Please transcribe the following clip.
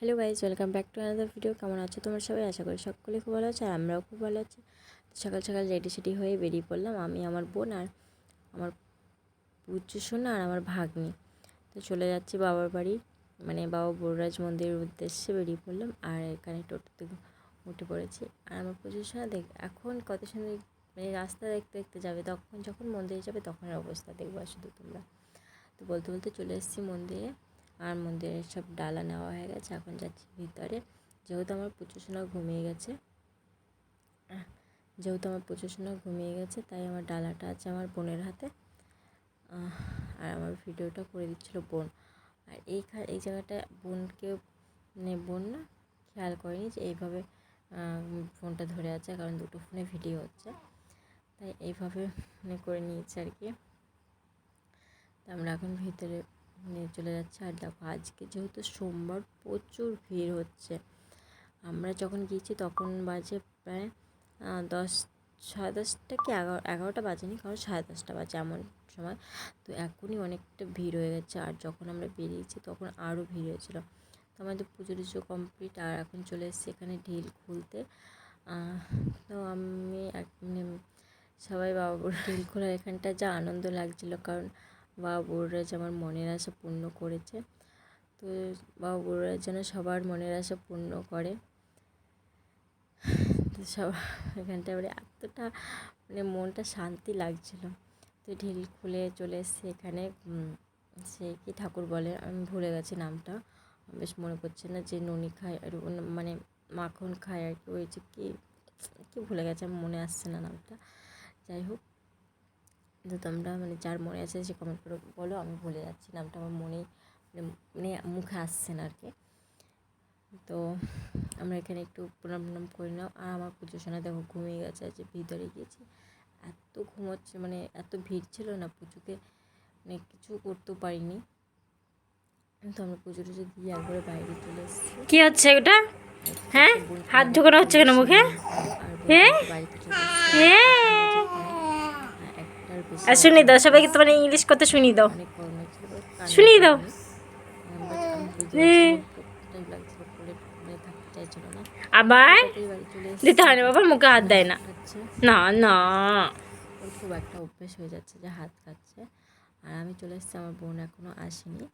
Hello guys welcome back to another video কেমন আছো তোমার সবাই? আশা করি সকলেই খুব ভালো আছে আর আমরাও খুব ভালো আছি। সকাল সকাল রেডি সেডি হয়ে বেরিয়ে পড়লাম আমি, আমার বোন আর আমার পুচু সোনা আর আমার ভাগ্নি। তো চলে যাচ্ছি বাবার বাড়ি। মানে বাবা বড়রাজ মন্দিরের উদ্দেশ্যে বেরিয়ে পড়লাম আর এখানে টোটোতে উঠে পড়েছি। আর আমার পুজো সোনা দেখ, এখন কত সুন্দর মানে রাস্তা দেখতে দেখতে যাবে। তখন যখন মন্দিরে যাবে তখন অবস্থা দেখবা শুধু তোমরা। তো বলতে বলতে চলে এসেছি মন্দিরে। আর মন্দিরের সব ডালা নেওয়া হয়ে গেছে, এখন যাচ্ছি ভিতরে। যেহেতু আমার সোনা ঘুমিয়ে গেছে, যেহেতু আমার সোনা ঘুমিয়ে গেছে, তাই আমার ডালাটা আছে আমার বোনের হাতে। আর আমার ভিডিওটা করে দিচ্ছিল বোন। আর এই এই জায়গাটা বোনকে মানে বোন না, খেয়াল করেনি যে এইভাবে ফোনটা ধরে আছে, কারণ দুটো ফোনে ভিডিও হচ্ছে। তাই এইভাবে মানে করে নিয়েছে আর কি। আমরা এখন ভিতরে নিয়ে চলে যাচ্ছে। আর দেখো, আজকে যেহেতু সোমবার প্রচুর ভিড় হচ্ছে। আমরা যখন গিয়েছি তখন বাজে প্রায় দশ, সাড়ে দশটা কি এগারো, এগারোটা বাজেনি, কারণ সাড়ে দশটা বাজে এমন সময়। তো এখনই অনেকটা ভিড় হয়ে গেছে। আর যখন আমরা বেরিয়েছি তখন আরও ভিড় হয়েছিল। তো আমাদের পুজো টুজো কমপ্লিট আর এখন চলে এসেছি এখানে ঢিল খুলতে। তো আমি এক মানে সবাই বাবা ঢিল খোলার এখানটা যা আনন্দ লাগছিল। কারণ বাবা বড়রাজ আমার মনের আশা পূর্ণ করেছে। তো বাবা বড়রাজ যেন সবার মনের আশা পূর্ণ করে। তো সব এখানটা এবারে এতটা মানে মনটা শান্তি লাগছিল। তো ঢিল খুলে চলে এসেছি এখানে। সে কি ঠাকুর বলে? আমি ভুলে গেছি নামটা। বেশ মনে পড়ছে না যে ননি খায় আর মানে মাখন খায় আর কি। ওই যে কি কি ভুলে গেছে, আমার মনে আসছে না নামটা। যাই হোক তো তোমরা মানে যার মনে আছে সে কমেন্ট করে বলো আমি ভুলে যাচ্ছি নামটা আমার মনেই মানে মানে মুখে আসছে না আর কি তো আমরা এখানে একটু প্রণাম প্রণাম করে নাও। আর আমার পুজো সোনা দেখো ঘুমিয়ে গেছে যে ভিতরে গিয়েছি। এত ঘুমোচ্ছে মানে এত ভিড় ছিল না পুজোকে মানে কিছু করতেও পারিনি। তো আমরা পুজো টুজো দিয়ে একবারে বাইরে চলে এসেছি। কি হচ্ছে ওটা? হ্যাঁ? হাত ঢোকানো হচ্ছে কেন মুখে? হ্যাঁ? হ্যাঁ? আর শুনি দাও, সবাইকে তোমার ইংলিশ কথা শুনি দাও। শুনিয়ে দাও। হ্যাঁ। আবার? দিতে হয় না বাবা, মুখে হাত দেয় না। না না। খুব একটা অভ্যেস হয়ে যাচ্ছে যে হাত খাচ্ছে আর আমি চলে এসেছি, আমার বোন এখনও আসেনি।